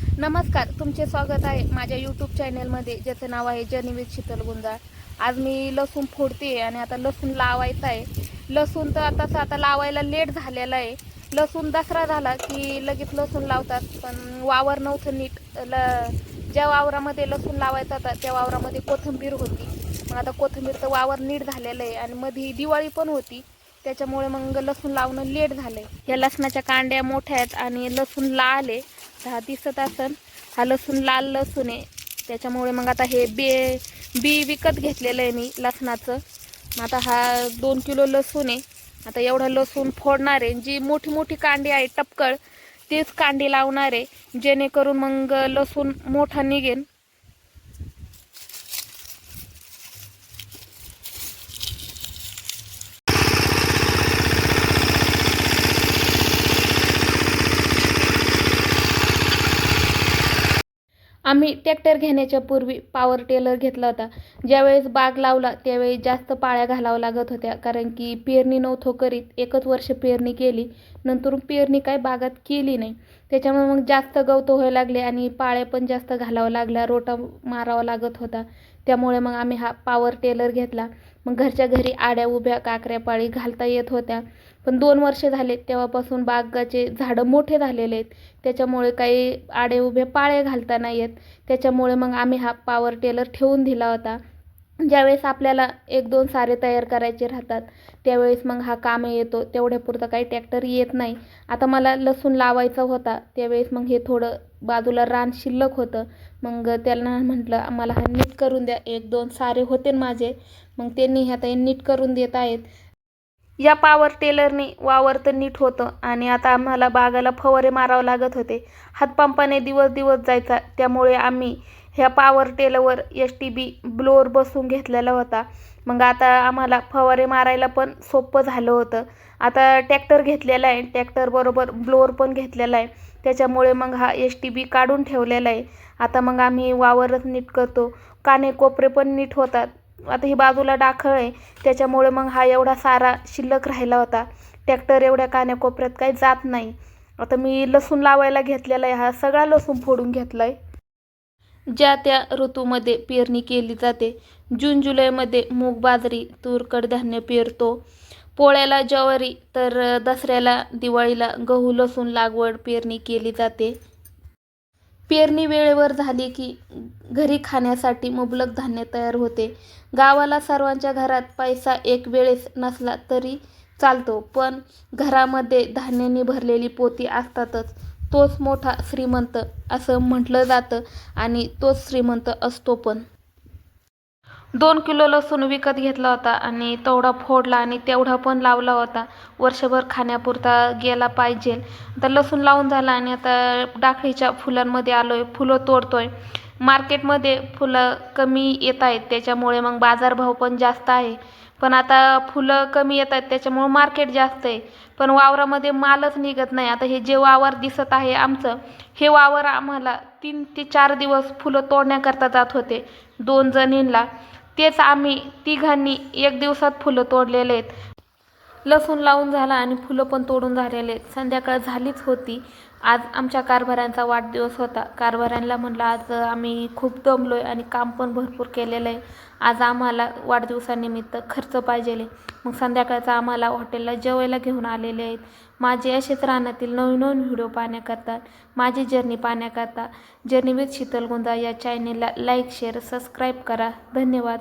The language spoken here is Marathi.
नमस्कार तुमचे स्वागत आहे माझ्या यूट्यूब चॅनलमध्ये ज्याचं नाव आहे जर्नी शीतल गुंजाळ. आज मी लसूण फोडते आणि आता लसूण लावायचं आहे लसूण तर आताच आता लावायला लेट झालेला आहे. लसूण दसरा झाला की लगेच लसूण लावतात पण वावर नव्हतं नीट. ल ज्या वावरामध्ये लसूण लावायचा होता त्या वावरामध्ये कोथिंबीर होती. मग आता कोथिंबीरचं वावर नीट झालेलं आहे आणि मध्ये दिवाळी पण होती. त्याच्यामुळे मग लसूण लावणं लेट झालंय. या लसणाच्या कांड्या मोठ्या आहेत आणि लसूण लाल आहे. हा दिसत असन. हा लसूण लाल लसूण आहे. त्याच्यामुळे मग आता हे बे बी विकत घेतलेलं आहे मी लसणाचं. मग आता हा दोन किलो लसूण आहे. आता एवढं लसूण फोडणार आहे. जी मोठी मोठी कांडी आहे टपकळ तेच कांडी लावणार आहे. जेणेकरून मग लसूण मोठा निघेन. आम्ही ट्रॅक्टर घेण्याच्या पूर्वी पॉवर टेलर घेतला होता. ज्यावेळेस बाग लावला त्यावेळी जास्त पाळ्या घालावं लागत होत्या. कारण की पेरणी नव्हतो करीत एकच वर्ष पेरणी केली. नंतर पेरणी काय बागात केली नाही. त्याच्यामुळे मग जास्त गवत व्हायला लागले आणि पाळ्या पण जास्त घालावं लागल्या. रोटा मारावा लागत होता. त्यामुळे मग आम्ही हा पॉवर टेलर घेतला. मग घरच्या घरी आड्या उभ्या काकऱ्या पाळी घालता येत होत्या. पण दोन वर्ष झाले तेव्हापासून बागाचे झाडं मोठे झालेले आहेत. त्याच्यामुळे काही आडे उभे पाळे घालता नाही येत. त्याच्यामुळे मग आम्ही हा पावर टेलर ठेवून दिला होता. ज्यावेळेस आपल्याला एक दोन सारे तयार करायचे राहतात त्यावेळेस मग हा काम येतो तेवढ्यापुरतं काही ट्रॅक्टर येत नाही. आता मला लसूण लावायचा होता त्यावेळेस मग हे थोडं बाजूला रान शिल्लक होतं. मग त्यांना म्हटलं मला हा नीट करून द्या एक दोन सारे होते माझे. मग त्यांनी आता हे नीट करून देत आहेत. या पावर टेलरने वावर तर नीट होतं आणि आता आम्हाला बागाला फवारे मारावं लागत होते. हातपंपाने दिवस दिवस जायचा त्यामुळे आम्ही ह्या पॉवर टेलरवर एस टी बी ब्लोअर बसून घेतलेला होता. मग आता आम्हाला फवारे मारायला पण सोपं झालं होतं. आता टॅक्टर घेतलेला आहे. टॅक्टरबरोबर ब्लोअर पण घेतलेला आहे. त्याच्यामुळे मग हा एस टी बी काढून ठेवलेला आहे. आता मग आम्ही वावरच नीट करतो. काने कोपरे पण नीट होतात. आता ही बाजूला डाखळ आहे. त्याच्यामुळे मग हा एवढा सारा शिल्लक राहिला होता. ट्रॅक्टर एवढ्या कान्याकोपऱ्यात काही जात नाही. आता मी लसूण लावायला घेतलेला आहे. हा सगळा लसूण फोडून घेतला आहे ज्या त्या ऋतूमध्ये पेरणी केली जाते. जून जुलैमध्ये मूग बाजरी तूर कडधान्य पेरतो. पोळ्याला ज्वारी तर दसऱ्याला दिवाळीला गहू लसूण लागवड पेरणी केली जाते. पेरणी वेळेवर झाली की घरी खाण्यासाठी मुबलक धान्य तयार होते. गावाला सर्वांच्या घरात पैसा एक वेळेस नसला तरी चालतो पण घरामध्ये धान्याने भरलेली पोती असतातच. तोच मोठा श्रीमंत असं म्हटलं जातं आणि तोच श्रीमंत असतो पण. दोन किलो लसूण विकत घेतला होता आणि तेवढा फोडला आणि तेवढा पण लावला होता. वर्षभर खाण्यापुरता गेला पाहिजे. आता लसूण लावून झाला आणि आता डाकळीच्या फुलांमध्ये आलो आहे फुलं तोडतो आहे मार्केटमध्ये फुलं कमी येत आहेत त्याच्यामुळे मग बाजारभाव पण जास्त आहे. पण आता फुलं कमी येत आहेत त्याच्यामुळं मार्केट जास्त आहे. पण वावरामध्ये मालच निघत नाही. आता हे जे वावर दिसत आहे आमचं हे वावर आम्हाला तीन ते चार दिवस फुलं तोडण्याकरता जात होते दोन जणींना तेच आम्ही तिघांनी एक दिवसात फुलं तोडलेले आहेत. लसूण लावून झाला आणि फुलं पण तोडून झालेले. आहेत संध्याकाळ झालीच होती. आज आमच्या कारभाऱ्यांचा वाढदिवस होता. कारभाऱ्यांना म्हटलं आज आम्ही खूप दमलो आहे आणि काम पण भरपूर केलेलं आहे आज आम्हाला वाढदिवसानिमित्त खर्च पाहिजेले. मग संध्याकाळचा आम्हाला हॉटेलला जेवायला घेऊन आलेले आहेत. माझे असेच रानातील नवीन नवीन व्हिडिओ पाहण्याकरता माझी जर्नी पाहण्याकरता जर्नी विथ शीतल गुंजा या चॅनेलला लाईक शेअर सबस्क्राईब करा. धन्यवाद.